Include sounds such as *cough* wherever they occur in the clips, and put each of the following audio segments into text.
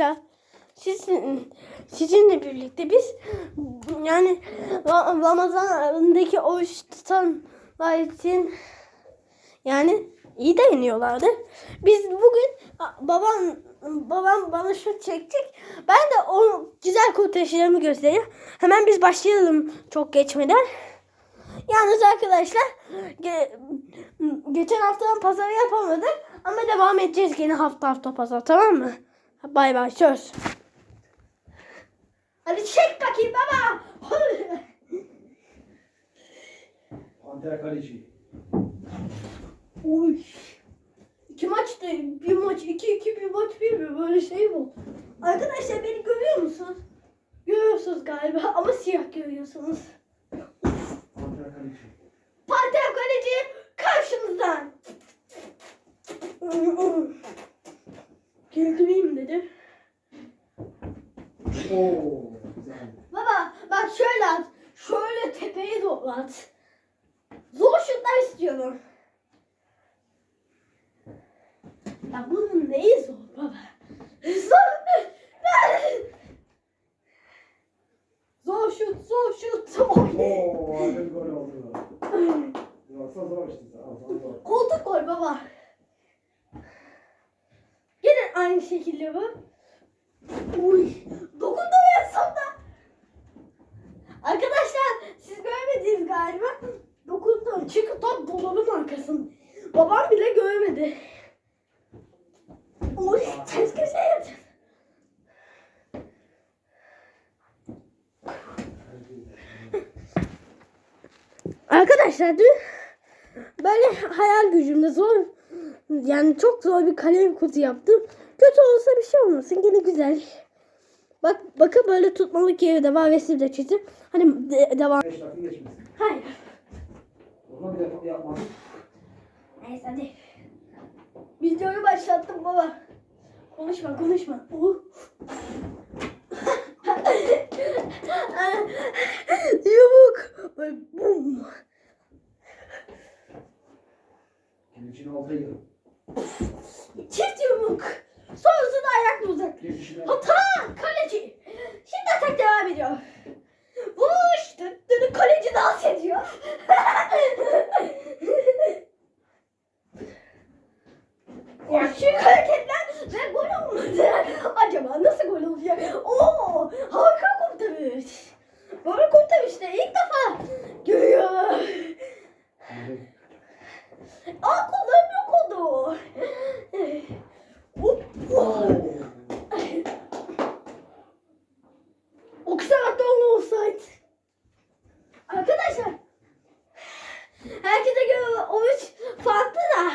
arkadaşlar sizin sizinle birlikte biz yani Ra- Ramazan ayındaki oruç tutanlar için yani iyi dayanıyorlardı. Biz bugün babam babam bana şu çekecek. Ben de o güzel kurtarışlarımı göstereyim. Hemen biz başlayalım çok geçmeden. Yalnız arkadaşlar ge- geçen haftanın pazarı yapamadık ama devam edeceğiz gene hafta hafta pazar tamam mı? Bay bay söz. Hadi çek bakayım baba. Panter kaleci. Uy. İki maçtı. Bir maç iki iki bir maç bir mi? Böyle şey bu. Arkadaşlar beni görüyor musunuz? Görüyorsunuz galiba ama siyah görüyorsunuz. Panter kaleci. Panter kaleci karşınızdan. Dedim. Oo, güzel. Baba bak şöyle at. Şöyle tepeye doğru at. Zor şutlar istiyorum. Ya bunun neyi zor baba? Zor. Zor şut, zor şut. Oo, gol oldu. Yoksa zor işte. Koltuk gol baba. Yine aynı şekilde bu. Uy. Arkadaşlar siz görmediniz galiba. Dokundum. Çünkü top dolabın arkasında. Babam bile görmedi. Uy ters köşe yaptım. Arkadaşlar dün böyle hayal gücümde zor yani çok zor bir kalem kutu yaptım. Kötü olsa bir şey olmasın gene güzel. Bak bakın böyle tutmalık yeri de var de çizdim. Hani de- devam. 5 dakika geçmesin. Hayır. O zaman bir defa yapmadık. Neyse hadi. Videoyu başlattım baba. Konuşma konuşma. Uh. Yumuk. Böyle bum. Kalecinin altına gir. Çift yumruk. Sonrasında ayakla uzak. Hata kaleci. Şimdi atak devam ediyor. Vuş. Dedi kaleci dans ediyor. Şu hareketler ve gol olmadı. Acaba nasıl gol olacak? Oo, harika kurtarış. Böyle kurtarışta ilk defa görüyorum. Hadi. Aa kollarım yok oldu. O kısa hatta onu olsaydı. Arkadaşlar. Herkese göre oruç farklı da.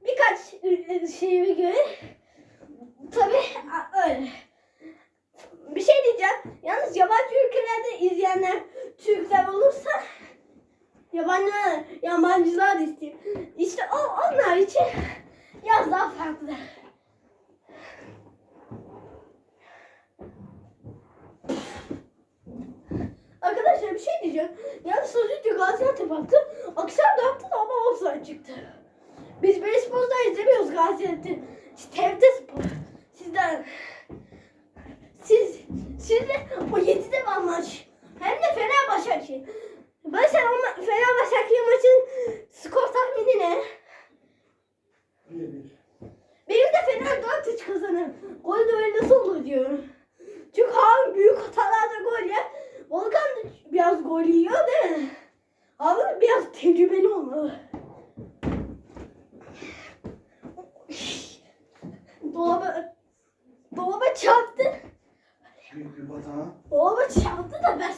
Birkaç şeyime göre. Tabii a- öyle. Bir şey diyeceğim. Yalnız yabancı ülkelerde izleyenler Türkler olursa yabancı yabancılar da isteyeyim. İşte o onlar için biraz daha farklı. Arkadaşlar bir şey diyeceğim. Yani sözünce Gaziantep attı. Akşam da attı da ama offside çıktı. Biz beyzbolda izlemiyoruz Gaziantep. İşte TRT Spor. Sizden. Siz, sizde o 7'de var maç. Hem de Fenerbahçe. Ben sen o ma- Fenerbahçe maçın skor tahmini ne? Benim de Fener 4-3 kazanır. Gol de öyle nasıl olur diyorum. Çünkü abi büyük hatalarda gol ya. Volkan da değil mi? Abi biraz tecrübeli olmalı. Dolaba, dolaba çarptı. Dolaba çarptı da ben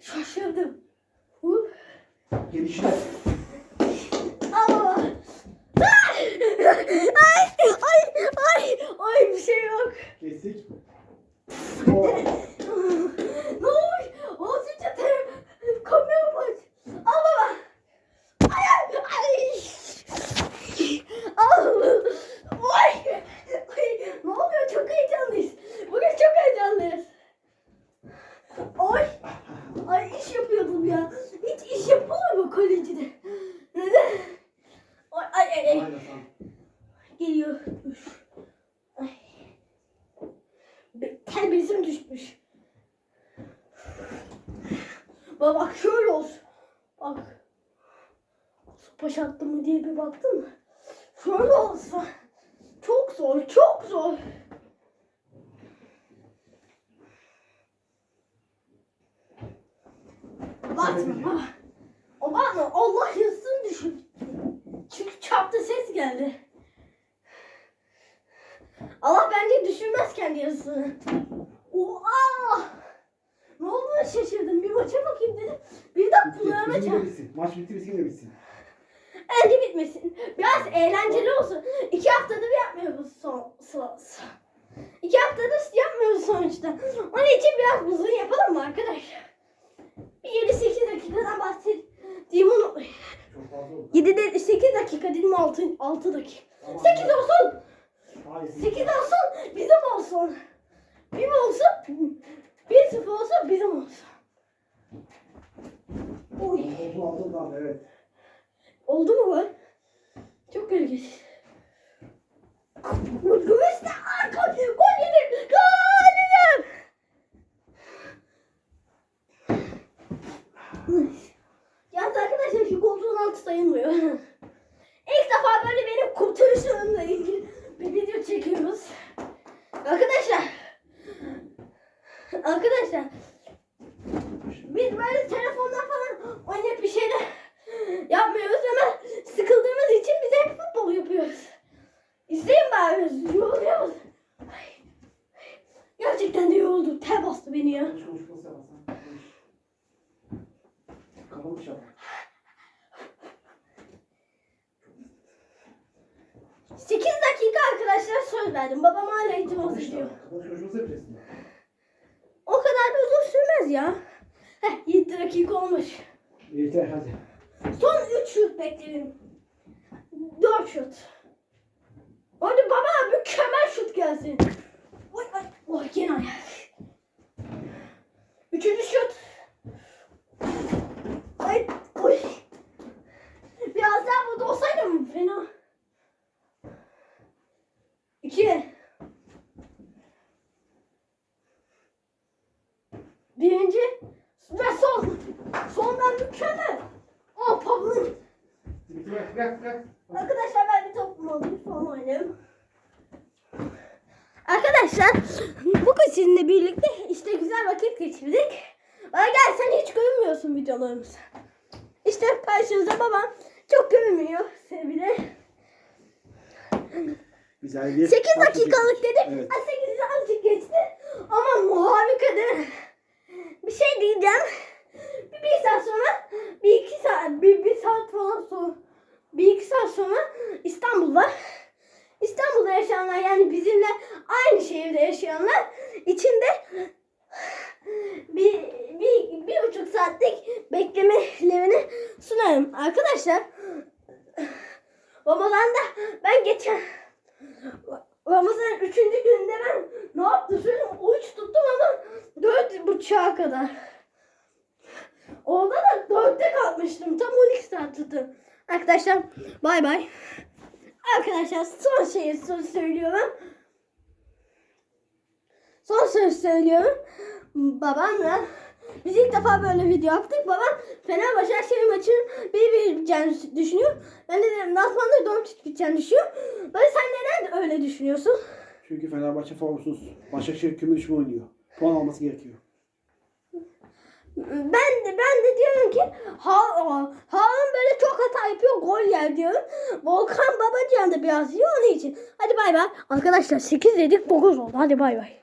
şaşırdım. Huh. Gelişine. Aa! Ay! Ay! Ay! Ay! Ay bir şey yok. Kestik. Oo. ne olmuş? Olsunca ter kamera baş. Al baba. Ay ay ay. Al. Oy. Ay. Ne oluyor? Çok heyecanlıyız. Bugün çok heyecanlıyız. Oy. Ay iş yapıyordum ya. Hiç iş yapılır mı kalecide? Neden? Ay ay. Geliyor. Ay. terbiyesini düşmüş. Bak bak şöyle olsun. Bak. Sopa attım mı diye bir baktın mı? Şöyle olsa. Çok zor, çok zor. Yazısını. Oha! Ne olduğunu şaşırdım. Bir maça bakayım dedim. Bir de kulağıma çarptı. bitsin. Maç bitti bizim de bitsin. Bence bitmesin. Biraz eğlenceli olsun. İki haftadır yapmıyoruz son, son, son. İki haftadır yapmıyoruz sonuçta. Onun için biraz uzun yapalım mı arkadaşlar? Bir 7-8 dakikadan bahsedeyim onu. Çok fazla oldu. 7 de 8 dakika dedim 6, 6 dakika. Tamam. 8 olsun. Hayır. 8 olsun. Bizim olsun. Bizim olsun. 1-0 olsun bizim olsun. Oy. Oldu aldım lan evet. Oldu mu bu? Çok ilginç. Göğüste arka gol yedim. Gol yedim. Yalnız arkadaşlar şu koltuğun altı sayılmıyor. İlk defa böyle benim kurtarışlarımla ilgili bir video çekiyoruz. Arkadaşlar. Arkadaşlar. Biz böyle telefondan falan oynayıp bir şeyler *laughs* yapmıyoruz ama sıkıldığımız için biz hep futbol yapıyoruz. İzleyin bari. Yoruluyoruz. Gerçekten de yoruldu. Ter bastı beni ya. Kapamış ama. 8 dakika arkadaşlar söz verdim. Babam hala itiraz ediyor. O kadar da uzun sürmez ya. Heh 7 dakika olmuş. Yeter hadi. Son 3 şut bekledim. 4 şut. Hadi baba mükemmel şut gelsin. Oy ay. Oy gene ayak. Üçüncü şut. Ay oy. Biraz daha burada olsaydım fena. İki. Birinci. Sondan mükemmel. Oh pablo. Bırak bırak bırak. Arkadaşlar ben bir toplum alayım son oynayayım. Arkadaşlar bugün sizinle birlikte işte güzel vakit geçirdik. Bana gel sen hiç görünmüyorsun videolarımızda. İşte karşınızda babam çok görünmüyor sevgili. Güzel bir 8 maç dakikalık dedim. Evet. Ha, 8'i azıcık geçti. Ama harika değil mi? Bir şey diyeceğim. Bir, saat sonra bir iki saat bir, bir saat falan sonra bir iki saat sonra İstanbul'da İstanbul'da yaşayanlar yani bizimle aynı şehirde yaşayanlar içinde bir, bir, bir buçuk saatlik beklemelerini sunarım. Arkadaşlar Ramazan'da ben geçen Ramazan'ın üçüncü gününde ben ne yaptım mi? Oruç tuttum ama dört buçuğa kadar. Orada da dörtte kalkmıştım. Tam 12 saat tuttum. Arkadaşlar bay bay. Arkadaşlar son şeyi söz söylüyorum. Son söz söylüyorum. Babamla biz ilk defa böyle video yaptık. Babam Fenerbahçe Başakşehir maçının bir bir düşünüyor. Ben de dedim Nasman'da 4 biteceğini düşünüyor. Ben sen neden öyle düşünüyorsun? Çünkü Fenerbahçe formsuz. Başakşehir küme düşme oynuyor. Puan alması gerekiyor. Ben de ben de diyorum ki ha, Harun böyle çok hata yapıyor gol yer diyorum. Volkan Babacan da biraz yiyor onun için. Hadi bay bay. Arkadaşlar 8 dedik 9 oldu. Hadi bay bay.